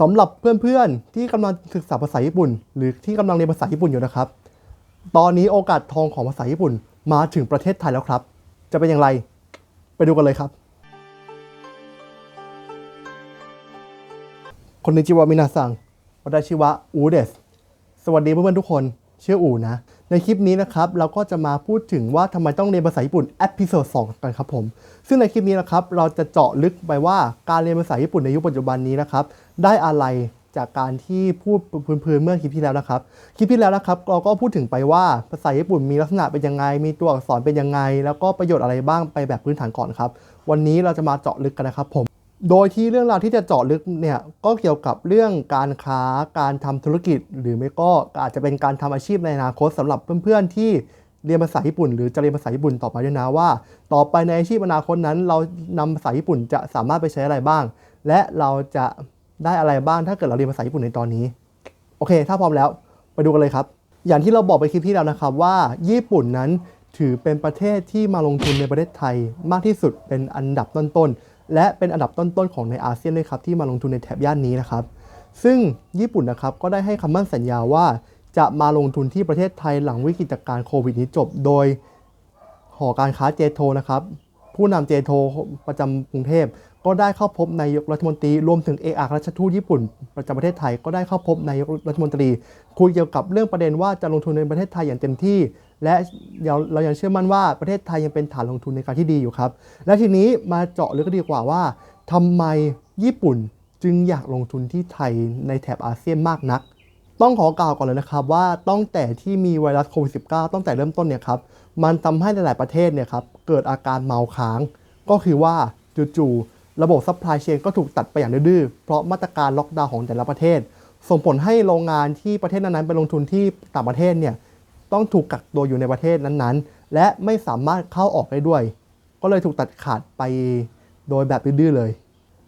สำหรับเพื่อนๆที่กำลังศึกษาภาษาญี่ปุ่น หรือที่กำลังเรียนภาษาญี่ปุ่นอยู่นะครับ ตอนนี้โอกาสทองของภาษาญี่ปุ่นมาถึงประเทศไทยแล้วครับ จะเป็นอย่างไร ไปดูกันเลยครับคนนิจิวามินาซังวาดชิวะอูเดส สวัสดีเพื่อนๆทุกคน ชื่ออูนะ ในคลิปนี้นะครับเราก็จะมาพูดถึงว่าทำไมต้องเรียนภาษาญี่ปุ่นเอพิโซด2กันครับผมซึ่งในคลิปนี้นะครับเราจะเจาะลึกไปว่าการเรียนภาษาญี่ปุ่นในยุคปัจจุบันนี้นะครับได้อะไรจากการที่พูดพื้นๆเมื่อคลิปที่แล้วนะครับคลิปที่แล้วนะครับเราก็พูดถึงไปว่าภาษาญี่ปุ่นมีลักษณะเป็นยังไง มีตัวอักษรเป็นยังไง แล้วก็ประโยชน์อะไรบ้างไปแบบพื้นฐานก่อนครับวันนี้เราจะมาเจาะลึกกันนะครับผม โดยที่เรื่องราวที่จะเจาะลึกเนี่ยก็เกี่ยวกับเรื่องการค้าการทำธุรกิจ หรือไม่ก็อาจจะเป็นการทำอาชีพในอนาคตสำหรับเพื่อนๆที่เรียนภาษาญี่ปุ่น หรือจะเรียนภาษาญี่ปุ่นต่อไปด้วยนะว่า ต่อไปในอาชีพอนาคตนั้น เรานำภาษาญี่ปุ่นจะสามารถไปใช้อะไรบ้าง และเราจะได้อะไรบ้างถ้าเกิดเราเรียนภาษาญี่ปุ่นในตอนนี้ โอเค ถ้าพร้อมแล้วไปดูกันเลยครับ อย่างที่เราบอกไปคลิปที่แล้วนะครับว่า ญี่ปุ่นนั้นถือเป็นประเทศที่มาลงทุนในประเทศไทยมากที่สุดเป็นอันดับต้นๆ และเป็นอันดับต้นๆของในอาเซียนด้วยครับที่มาลงทุนในแถบย่านนี้นะครับ ซึ่งญี่ปุ่นนะครับก็ได้ให้คำมั่นสัญญาว่าจะมาลงทุนที่ประเทศไทยหลังวิกฤตการโควิดนี้จบ โดยหอการค้าเจโทนะครับผู้นำเจโทประจำกรุงเทพก็ได้เข้าพบนายกรัฐมนตรีรวมถึงเอกอัครราชทูตญี่ปุ่นประจำประเทศไทยก็ได้เข้าพบนายกรัฐมนตรี คุยเกี่ยวกับเรื่องประเด็นว่าจะลงทุนในประเทศไทยอย่างเต็มที่ และเราเรายังเชื่อมั่นว่าประเทศไทยยังเป็นฐานลงทุนในการที่ดีอยู่ครับ และทีนี้มาเจาะลึกดีกว่าว่าทำไมญี่ปุ่นจึงอยากลงทุนที่ไทยในแถบอาเซียนมากนัก ต้องขอกล่าวก่อนเลยนะครับว่าตั้งแต่ที่มีไวรัสโควิด -19 ตั้งแต่เริ่มต้นเนี่ยครับมันทำให้หลาย ๆ ประเทศเนี่ยครับเกิดอาการเมาค้าง ก็คือว่าจู่ๆระบบซัพพลายเชนก็ถูกตัดไปอย่างดื้อเพราะมาตรการล็อกดาวน์ของแต่ละประเทศ ส่งผลให้โรงงานที่ประเทศนั้นๆไปลงทุนที่ต่างประเทศเนี่ย ต้องถูกกักตัวอยู่ในประเทศนั้นๆ และไม่สามารถเข้าออกได้ด้วย ก็เลยถูกตัดขาดไปโดยแบบดื้อเลย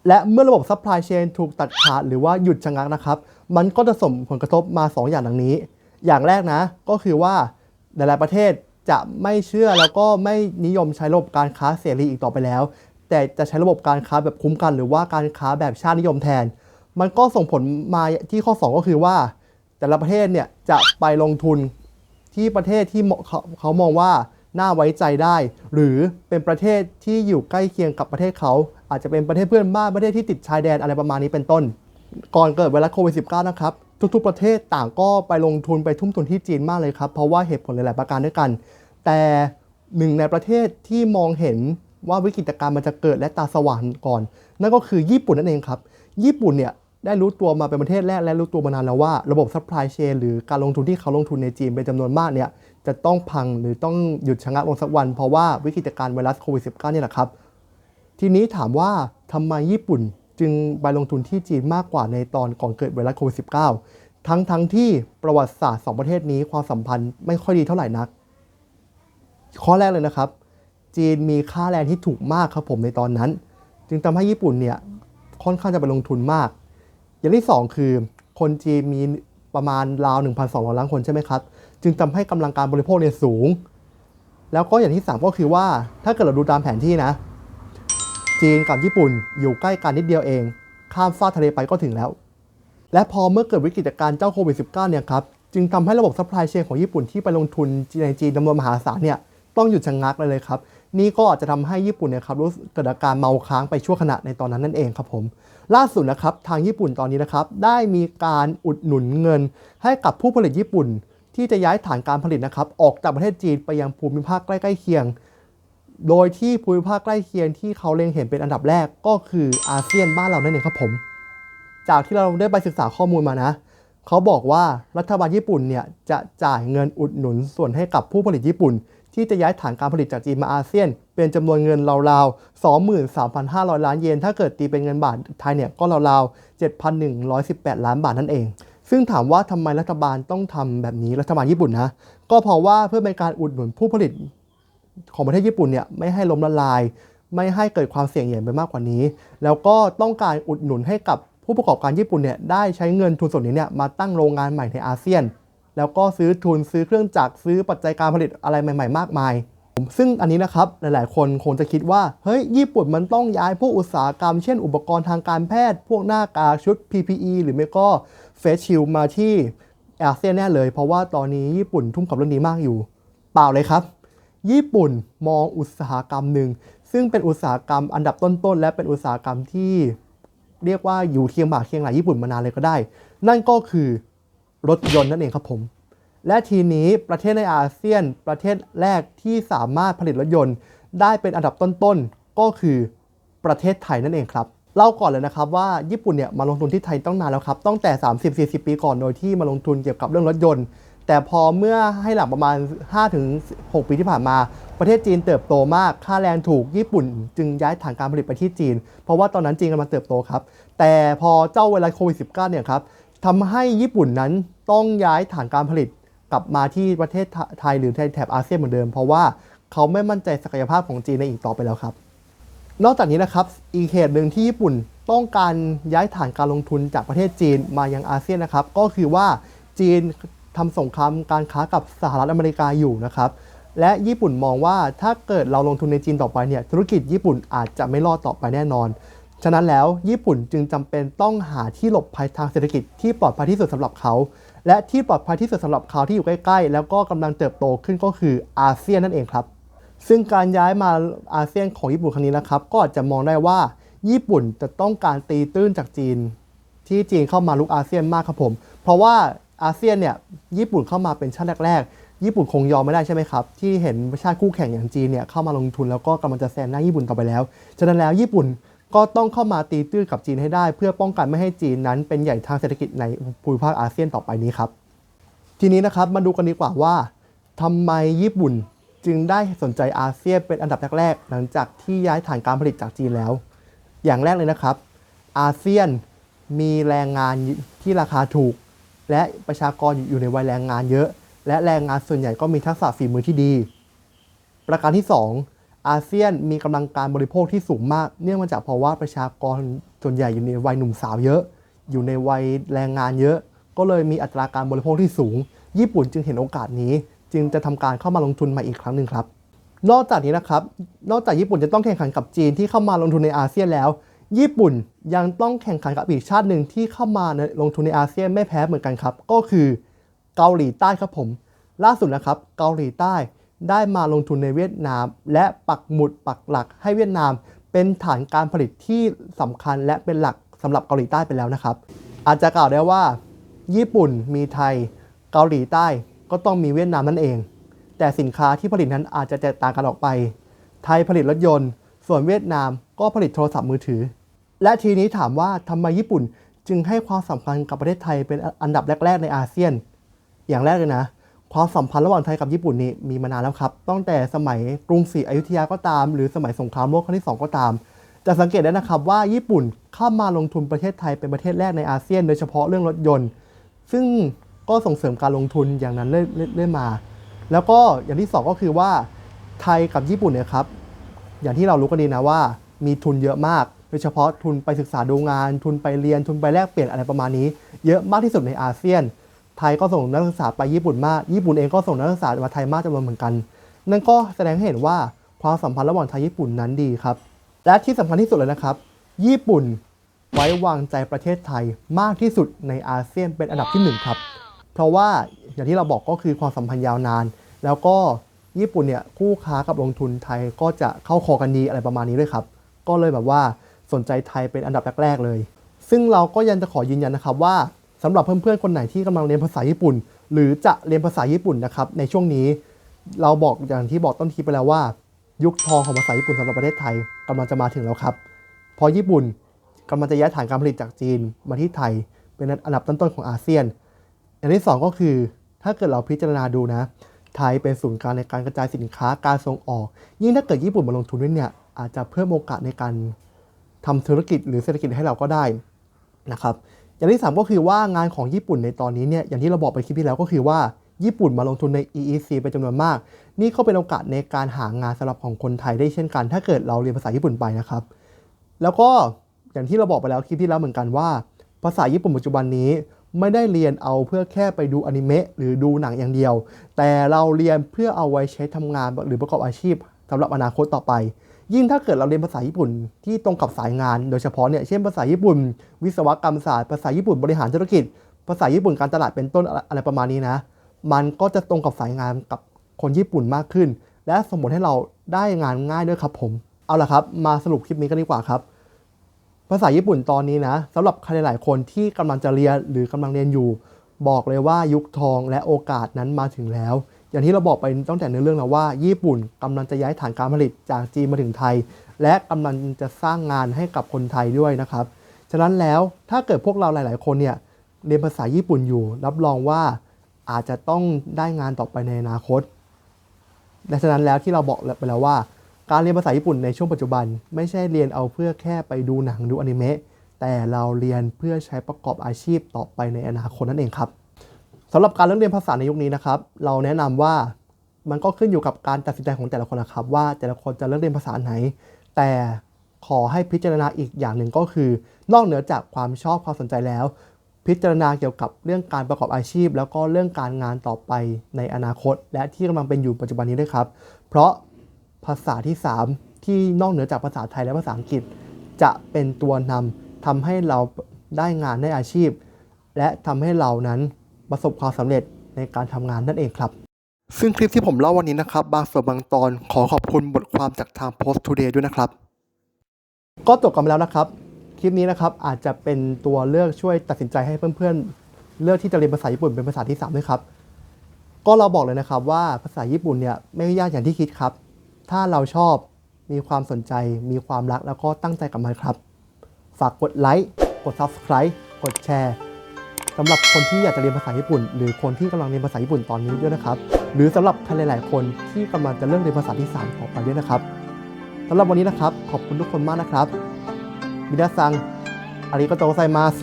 และเมื่อระบบซัพพลายเชนถูกตัดขาดหรือว่าหยุดชะงักนะครับ มันก็จะส่งผลกระทบมา 2 อย่างดังนี้ อย่างแรกนะ ก็คือว่าหลายๆประเทศจะไม่เชื่อแล้วก็ไม่นิยมใช้ระบบการค้าเสรีอีกต่อไปแล้ว แต่จะใช้ระบบการค้าแบบคุ้มกันหรือว่าการค้าแบบชาตินิยมแทน มันก็ส่งผลมาที่ข้อ 2 ก็คือว่า แต่ละประเทศเนี่ยจะไปลงทุน ที่ประเทศที่เขาเขามองว่าน่าไว้ใจได้ หรือเป็นประเทศที่อยู่ใกล้เคียงกับประเทศเขา อาจจะเป็นประเทศเพื่อนบ้านประเทศที่ติดชายแดนอะไรประมาณนี้เป็นต้น ก่อนเกิดไวรัสโควิด -19 นะครับทุกๆประเทศต่างก็ไปลงทุนไปทุ่มทุนที่จีนมากเลยครับ เพราะว่าเหตุผลหลายๆประการด้วยกัน แต่หนึ่งในประเทศที่มองเห็นว่าวิกฤตการณ์มันจะเกิดและตาสว่างก่อน นั่นก็คือญี่ปุ่นนั่นเองครับ ญี่ปุ่นเนี่ย ได้รู้ตัวมาเป็นประเทศแรกและรู้ตัวมานานแล้วว่าระบบซัพพลายเชนหรือการลงทุนที่เขาลงทุนในจีนเป็นจำนวนมากเนี่ยจะต้องพังหรือต้องหยุดชะงักลงสักวัน เพราะว่าวิกฤตการณ์ไวรัสโควิด -19 นี่แหละครับ ทีนี้ถามว่าทำไมญี่ปุ่นจึงไปลงทุนที่จีนมากกว่าในตอนก่อนเกิดไวรัสโควิด -19 ทั้งทั้งที่ประวัติศาสตร์สองประเทศนี้ความสัมพันธ์ไม่ค่อยดีเท่าไหร่นัก ข้อแรกเลยนะครับ จีนมีค่าแรงที่ถูกมากครับผมในตอนนั้น จึงทำให้ญี่ปุ่นเนี่ยค่อนข้างจะไปลงทุนมาก อย่างที่ 2 คือคนจีนมีประมาณราว 1,200 ล้านคนใช่ไหมครับ จึงทำให้กำลังการบริโภคเนี่ยสูง แล้วก็อย่างที่ 3 ก็คือว่าถ้าเกิดเราดูตามแผนที่นะ จีนกับญี่ปุ่นอยู่ใกล้กันนิดเดียวเอง ข้ามฟากทะเลไปก็ถึงแล้ว และพอเมื่อเกิดวิกฤตการณ์เจ้าโควิด -19 เนี่ยครับ จึงทำให้ระบบซัพพลายเชนของญี่ปุ่นที่ไปลงทุนในจีนจำนวนมหาศาลเนี่ยต้องหยุดชะงักเลยเลยครับ นี่ก็อาจจะทำให้ญี่ปุ่นเนี่ยครับรู้สึกเกิดอาการเมาค้างไปชั่วขณะในตอนนั้นนั่นเองครับผมล่าสุดนะครับทางญี่ปุ่นตอนนี้นะครับได้มีการอุดหนุนเงิน ให้กับผู้ผลิตญี่ปุ่น ที่จะย้ายฐานการผลิตนะครับออกจากประเทศจีนไปยังภูมิภาคใกล้ๆเคียง โดยที่ภูมิภาคใกล้เคียงที่เขาเล็งเห็นเป็นอันดับแรกก็คืออาเซียนบ้านเรานั่นเองครับผม จากที่เราได้ไปศึกษาข้อมูลมานะเขาบอกว่ารัฐบาลญี่ปุ่นเนี่ยจะจ่ายเงินอุดหนุนส่วนให้กับผู้ผลิตญี่ปุ่น ที่จะย้ายฐานการผลิตจากจีนมาอาเซียน เป็นจำนวนเงินราวๆ 23,500 ล้านเยน ถ้าเกิดตีเป็นเงินบาทไทยเนี่ยก็ราวๆ 7,118 ล้านบาทนั่นเอง ซึ่งถามว่าทำไมรัฐบาลต้องทำแบบนี้รัฐบาลญี่ปุ่นนะ ก็เพราะว่าเพื่อเป็นการอุดหนุนผู้ผลิตของประเทศญี่ปุ่นเนี่ยไม่ให้ล้มละลาย ไม่ให้เกิดความเสี่ยงใหญ่ไปมากกว่านี้ แล้วก็ต้องการอุดหนุนให้กับผู้ประกอบการญี่ปุ่นเนี่ยได้ใช้เงินทุนส่วนนี้เนี่ยมาตั้งโรงงานใหม่ในอาเซียน แล้วก็ซื้อทุนซื้อเครื่องจักรซื้อปัจจัยการผลิตอะไรใหม่ ๆ มากมาย ซึ่งอันนี้นะครับหลาย ๆ คนคงจะคิดว่าเฮ้ยญี่ปุ่นมันต้องย้ายพวกอุตสาหกรรม เช่นอุปกรณ์ทางการแพทย์ พวกหน้ากากชุด PPE หรือไม่ก็เฟสชิลมาที่อาเซียนแน่เลย เพราะว่าตอนนี้ญี่ปุ่นทุ่มกับเรื่องนี้มากอยู่ เปล่าเลยครับ ญี่ปุ่นมองอุตสาหกรรมหนึ่งซึ่งเป็นอุตสาหกรรมอันดับต้น ๆ และเป็นอุตสาหกรรมที่ เรียกว่าอยู่เคียงบ่าเคียงไหลญี่ปุ่นมานานเลยก็ได้ นั่นก็คือ รถยนต์นั่นเองครับผม และทีนี้ประเทศในอาเซียนประเทศแรกที่สามารถผลิตรถยนต์ ได้เป็นอันดับต้นๆ ก็คือประเทศไทยนั่นเองครับเล่าก่อนเลยนะครับว่าญี่ปุ่นเนี่ยมาลงทุนที่ไทยต้องนานแล้วครับตั้งแต่ 30-40 ปีก่อนโดยที่มาลงทุนเกี่ยวกับเรื่องรถยนต์ แต่พอเมื่อให้หลังประมาณ 5-6 ปีที่ผ่านมา ประเทศจีนเติบโตมาก ค่าแรงถูกญี่ปุ่น จึงย้ายฐานการผลิตไปที่จีน เพราะว่าตอนนั้นจีนกำลังเติบโตครับ แต่พอเจ้าไวรัสโควิด -19 เนี่ยครับ ทำให้ญี่ปุ่นนั้นต้องย้ายฐานการผลิตกลับมาที่ประเทศไทยหรือแถบอาเซียนเหมือนเดิม เพราะว่าเขาไม่มั่นใจศักยภาพของจีนในอีกต่อไปแล้วครับ นอกจากนี้นะครับอีกเหตุหนึ่งที่ญี่ปุ่นต้องการย้ายฐานการลงทุนจากประเทศจีนมายังอาเซียนนะครับ ก็คือว่าจีนทำสงครามการค้ากับสหรัฐอเมริกาอยู่นะครับ และญี่ปุ่นมองว่าถ้าเกิดเราลงทุนในจีนต่อไปเนี่ยธุรกิจญี่ปุ่นอาจจะไม่รอดต่อไปแน่นอน ฉะนั้นแล้วญี่ปุ่นจึงจำเป็นต้องหาที่หลบภัยทางเศรษฐกิจที่ปลอดภัยที่สุดสำหรับเขา และที่ปลอดภัยที่สุดสำหรับเขาที่อยู่ใกล้ๆ แล้วก็กำลังเติบโตขึ้นก็คืออาเซียนนั่นเองครับ ซึ่งการย้ายมาอาเซียนของญี่ปุ่นครั้งนี้นะครับ ก็อาจจะมองได้ว่าญี่ปุ่นจะต้องการตีตื้นจากจีน ที่จีนเข้ามาลุกอาเซียนมากครับผม เพราะว่าอาเซียนเนี่ยญี่ปุ่นเข้ามาเป็นชาติแรกๆ ญี่ปุ่นคงยอมไม่ได้ใช่ไหมครับ ที่เห็นชาติคู่แข่งอย่างจีนเนี่ยเข้ามาลงทุนแล้วก็กำลังจะแซงหน้าญี่ปุ่นต่อไปแล้ว ฉะนั้นแล้วญี่ปุ่น ก็ต้องเข้ามาตีตื้นกับจีนให้ได้ เพื่อป้องกันไม่ให้จีนนั้นเป็นใหญ่ทางเศรษฐกิจในภูมิภาคอาเซียนต่อไปนี้ครับ ทีนี้นะครับมาดูกันดีกว่าว่าทำไมญี่ปุ่นจึงได้สนใจอาเซียนเป็นอันดับแรกๆหลังจากที่ย้ายฐานการผลิตจากจีนแล้ว อย่างแรกเลยนะครับ อาเซียนมีแรงงานที่ราคาถูก และประชากรอยู่ในวัยแรงงานเยอะ และแรงงานส่วนใหญ่ก็มีทักษะฝีมือที่ดี ประการที่ 2 อาเซียนมีกำลังการบริโภคที่สูงมาก เนื่องมาจากเพราะว่าประชากรส่วนใหญ่อยู่ในวัยหนุ่มสาวเยอะ อยู่ในวัยแรงงานเยอะ ก็เลยมีอัตราการบริโภคที่สูง ญี่ปุ่นจึงเห็นโอกาสนี้ จึงจะทำการเข้ามาลงทุนใหม่อีกครั้งหนึ่งครับ นอกจากนี้นะครับ นอกจากญี่ปุ่นจะต้องแข่งขันกับจีนที่เข้ามาลงทุนในอาเซียนแล้ว ญี่ปุ่นยังต้องแข่งขันกับอีกชาติหนึ่งที่เข้ามาลงทุนในอาเซียนไม่แพ้เหมือนกันครับ ก็คือเกาหลีใต้ครับผม ล่าสุดนะครับ เกาหลีใต้ ได้มาลงทุนในเวียดนาม และปักหมุดปักหลักให้เวียดนาม เป็นฐานการผลิตที่สำคัญและเป็นหลักสำหรับเกาหลีใต้ไปแล้วนะครับ อาจจะกล่าวได้ว่า ญี่ปุ่นมีไทย เกาหลีใต้ก็ต้องมีเวียดนามนั่นเอง แต่สินค้าที่ผลิตนั้นอาจจะแตกต่างกันออกไป ไทยผลิตรถยนต์ ส่วนเวียดนามก็ผลิตโทรศัพท์มือถือ และทีนี้ถามว่าทำไมญี่ปุ่นจึงให้ความสำคัญกับประเทศไทยเป็นอันดับแรก ๆ ในอาเซียน อย่างแรกเลยนะ ความสัมพันธ์ระหว่างไทยกับญี่ปุ่นนี่มีมานานแล้วครับ ตั้งแต่สมัยกรุงศรีอยุธยาก็ตาม หรือสมัยสงครามโลกครั้งที่ 2 ก็ตาม จะสังเกตได้นะครับว่าญี่ปุ่นเข้ามาลงทุนประเทศไทยเป็นประเทศแรกในอาเซียน โดยเฉพาะเรื่องรถยนต์ ซึ่งก็ส่งเสริมการลงทุนอย่างนั้นเรื่อยๆมา แล้วก็อย่างที่สองก็คือว่าไทยกับญี่ปุ่นเนี่ยครับ อย่างที่เรารู้กันดีนะว่า มีทุนเยอะมาก โดยเฉพาะทุนไปศึกษาดูงาน ทุนไปเรียนทุนไปแลกเปลี่ยนอะไรประมาณนี้ เยอะมากที่สุดในอาเซียน ทยก็ส่งนักศึกษาไปญี่ปุ่นมาก ญี่ปุ่นเองก็ส่งนักศึกษามาไทยมากจำนวนเหมือนกัน นั่นก็แสดงให้เห็นว่าความสัมพันธ์ระหว่างไทยญี่ปุ่นนั้นดีครับ และที่สำคัญที่สุดเลยนะครับ ญี่ปุ่นไว้วางใจประเทศไทยมากที่สุดในอาเซียนเป็นอันดับที่หนึ่งครับ เพราะว่าอย่างที่เราบอกก็คือความสัมพันธ์ยาวนาน แล้วก็ญี่ปุ่นเนี่ยคู่ค้ากับลงทุนไทยก็จะเข้าคอกันดีอะไรประมาณนี้ด้วยครับ ก็เลยแบบว่าสนใจไทยเป็นอันดับแรกๆเลย ซึ่งเราก็ยังจะขอยืนยันนะครับว่า สำหรับเพื่อนๆคนไหนที่กำลังเรียนภาษาญี่ปุ่น หรือจะเรียนภาษาญี่ปุ่นนะครับในช่วงนี้ เราบอกอย่างที่บอกต้นทีไปแล้วว่า ยุคทองของภาษาญี่ปุ่นสำหรับประเทศไทยกำลังจะมาถึงแล้วครับเพราะญี่ปุ่นกำลังจะย้ายฐานการผลิตจากจีนมาที่ไทย เป็นอันดับต้นๆของอาเซียนอย่างที่สองก็คือ ถ้าเกิดเราพิจารณาดูนะ ไทยเป็นศูนย์กลางในการกระจายสินค้าการส่งออก ยิ่งถ้าเกิดญี่ปุ่นมาลงทุนด้วยเนี่ยอาจจะเพิ่มโอกาสในการทำธุรกิจหรือเศรษฐกิจให้เราก็ได้นะครับ อย่างที่ 3 ก็คือว่างานของญี่ปุ่นในตอนนี้เนี่ยอย่างที่เราบอกไปคลิปที่แล้วก็คือว่าญี่ปุ่นมาลงทุนใน EEC เป็นจำนวนมาก นี่ก็เป็นโอกาสในการหางานสำหรับของคนไทยได้เช่นกัน ถ้าเกิดเราเรียนภาษาญี่ปุ่นไปนะครับ แล้วก็อย่างที่เราบอกไปแล้วคลิปที่แล้วเหมือนกันว่า ภาษาญี่ปุ่นปัจจุบันนี้ไม่ได้เรียนเอาเพื่อแค่ไปดูอนิเมะหรือดูหนังอย่างเดียว แต่เราเรียนเพื่อเอาไว้ใช้ทำงานหรือประกอบอาชีพสำหรับอนาคตต่อไป ยิ่งถ้าเกิดเราเรียนภาษาญี่ปุ่นที่ตรงกับสายงาน โดยเฉพาะเนี่ยเช่นภาษาญี่ปุ่น วิศวกรรมศาสตร์ภาษาญี่ปุ่นบริหารธุรกิจ ภาษาญี่ปุ่นการตลาดเป็นต้นอะไรประมาณนี้นะ มันก็จะตรงกับสายงานกับคนญี่ปุ่นมากขึ้น และสมมติให้เราได้งานง่ายด้วยครับผม เอาละครับมาสรุปคลิปนี้กันดีกว่าครับ ภาษาญี่ปุ่นตอนนี้นะสำหรับใครหลายคนที่กำลังจะเรียนหรือกำลังเรียนอยู่ บอกเลยว่ายุคทองและโอกาสนั้นมาถึงแล้ว อย่างที่เราบอกไปตั้งแต่ในเรื่องแล้วว่า ญี่ปุ่นกำลังจะย้ายฐานการผลิตจากจีนมาถึงไทย และกำลังจะสร้างงานให้กับคนไทยด้วยนะครับ ฉะนั้นแล้วถ้าเกิดพวกเราหลาย ๆ คนเนี่ยเรียนภาษาญี่ปุ่นอยู่ รับรองว่าอาจจะต้องได้งานต่อไปในอนาคตและฉะนั้นแล้วที่เราบอกไปแล้วว่า การเรียนภาษาญี่ปุ่นในช่วงปัจจุบัน ไม่ใช่เรียนเอาเพื่อแค่ไปดูหนังดูอนิเมะแต่เราเรียนเพื่อใช้ประกอบอาชีพต่อไปในอนาคตนั่นเองครับ สำหรับการเลือกเรียนภาษาในยุคนี้นะครับ เราแนะนำว่ามันก็ขึ้นอยู่กับการตัดสินใจของแต่ละคนนะครับ ว่าแต่ละคนจะเลือกเรียนภาษาไหน แต่ขอให้พิจารณาอีกอย่างหนึ่งก็คือ นอกเหนือจากความชอบความสนใจแล้ว พิจารณาเกี่ยวกับเรื่องการประกอบอาชีพ แล้วก็เรื่องการงานต่อไปในอนาคต และที่กำลังเป็นอยู่ปัจจุบันนี้ด้วยครับ เพราะภาษาที่ 3 ที่นอกเหนือจากภาษาไทยและภาษาอังกฤษ จะเป็นตัวนำทำให้เราได้งานได้อาชีพ และทำให้เรานั้น ประสบความสำเร็จในการทำงานนั่นเองครับ ซึ่งคลิปที่ผมเล่าวันนี้นะครับ บางส่วนบางตอนขอขอบคุณบทความจากทาง Post Today ด้วยนะครับ ก็จบกันไปแล้วนะครับ คลิปนี้นะครับอาจจะเป็นตัวเลือกช่วยตัดสินใจให้เพื่อนๆ เลือกที่จะเรียนภาษาญี่ปุ่นเป็นภาษาที่3ด้วยครับก็เราบอกเลยนะครับว่าภาษาญี่ปุ่นเนี่ยไม่ยากอย่างที่คิดครับ ถ้าเราชอบมีความสนใจ มีความรักแล้วก็ตั้งใจกับมันครับ ฝากกดไลค์ กด Subscribe กดแชร์ สำหรับคนที่อยากจะเรียนภาษาญี่ปุ่น หรือคนที่กำลังเรียนภาษาญี่ปุ่นตอนนี้ด้วยนะครับ หรือสำหรับใครหลาย ๆ คนที่กำลังจะเริ่มเรียนภาษาที่ 3 ต่อไปด้วยนะครับสำหรับวันนี้นะครับ ขอบคุณทุกคนมากนะครับมิดาซังอาริโกโตไซมัส